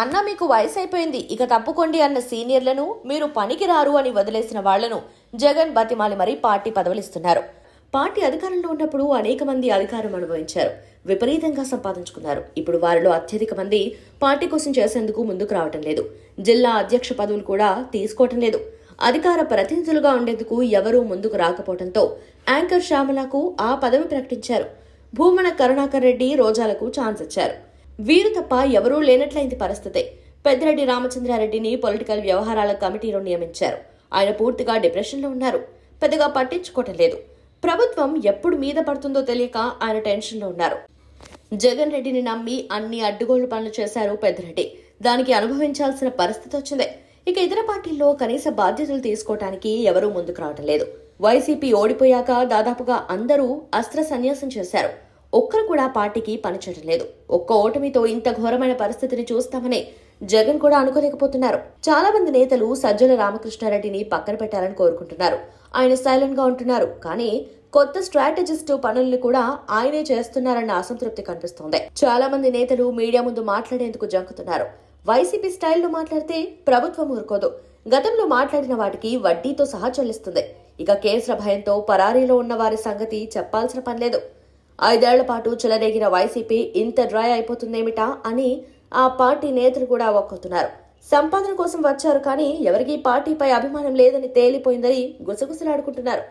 అన్న మీకు వయసు అయిపోయింది ఇక తప్పుకోండి అన్న సీనియర్లను మీరు పనికి రారు అని వదిలేసిన వాళ్ళను జగన్ బతిమాలి మరీ పార్టీ పదవులిస్తున్నారు. పార్టీ అధికారంలో ఉన్నప్పుడు అనేక మంది అధికారం అనుభవించారు విపరీతంగా సంపాదించుకున్నారు. ఇప్పుడు వారిలో అత్యధిక మంది పార్టీ కోసం చేసేందుకు ముందుకు రావటం లేదు జిల్లా అధ్యక్ష పదవులు కూడా తీసుకోవటం లేదు. అధికార ప్రతినిధులుగా ఉండేందుకు ఎవరూ ముందుకు రాకపోవడంతో యాంకర్ శ్యామలకు ఆ పదవి ప్రకటించారు. భూమన కరుణాకర్ రెడ్డి రోజాలకు ఛాన్స్ ఇచ్చారు. వీరు తప్ప ఎవరూ లేనట్లయింది పరిస్థితి. పెద్దిరెడ్డి రామచంద్రారెడ్డిని పొలిటికల్ వ్యవహారాల కమిటీలో నియమించారు. ఆయన పూర్తిగా డిప్రెషన్లో ఉన్నారు. పెద్దగా పట్టించుకోవటం లేదు ప్రభుత్వం ఎప్పుడు మీద పడుతుందో తెలియక ఆయన టెన్షన్లో ఉన్నారు. జగన్ రెడ్డిని నమ్మి అన్ని అడ్డుగోళ్ళు పనులు చేశారు పెద్దిరెడ్డి. దానికి అనుభవించాల్సిన పరిస్థితి వచ్చింది. ఇక ఇతర పార్టీల్లో కనీస బాధ్యతలు తీసుకోవటానికి ఎవరూ ముందుకు రావటం లేదు. వైసీపీ ఓడిపోయాక దాదాపుగా అందరూ అస్త్ర సన్యాసం చేశారు. ఒక్కరు కూడా పార్టీకి పనిచేయడం లేదు. ఒక్క ఓటమితో ఇంత ఘోరమైన పరిస్థితిని చూస్తామని జగన్ కూడా అనుకోలేకపోతున్నారు. చాలా మంది నేతలు సజ్జల రామకృష్ణారెడ్డిని పక్కన పెట్టాలని కోరుకుంటున్నారు. ఆయన సైలెంట్గా ఉంటున్నారు. కానీ కొత్త స్ట్రాటజిస్ట్ పనుల్ని కూడా ఆయనే చేస్తున్నారన్న అసంతృప్తి కనిపిస్తోంది. చాలా మంది నేతలు మీడియా ముందు మాట్లాడేందుకు జంకుతున్నారు. వైసీపీ స్టైల్లో మాట్లాడితే ప్రభుత్వం ఊరుకోదు. గతంలో మాట్లాడిన వాటికి వడ్డీతో సహా చెల్లిస్తుంది. ఇక కేసుల భయంతో పరారీలో ఉన్న వారి సంగతి చెప్పాల్సిన పనిలేదు ఐదేళ్ళ పాటు చెలరేగిన వైసీపీ ఇంత డ్రై అయిపోతుందేమిటా అని ఆ పార్టీ నేతలు కూడా ఒక్కుతున్నారు సంపాదన కోసం వచ్చారు కానీ ఎవరికీ పార్టీపై అభిమానం లేదని తేలిపోయిందని గుసగుసలాడుకుంటున్నారు.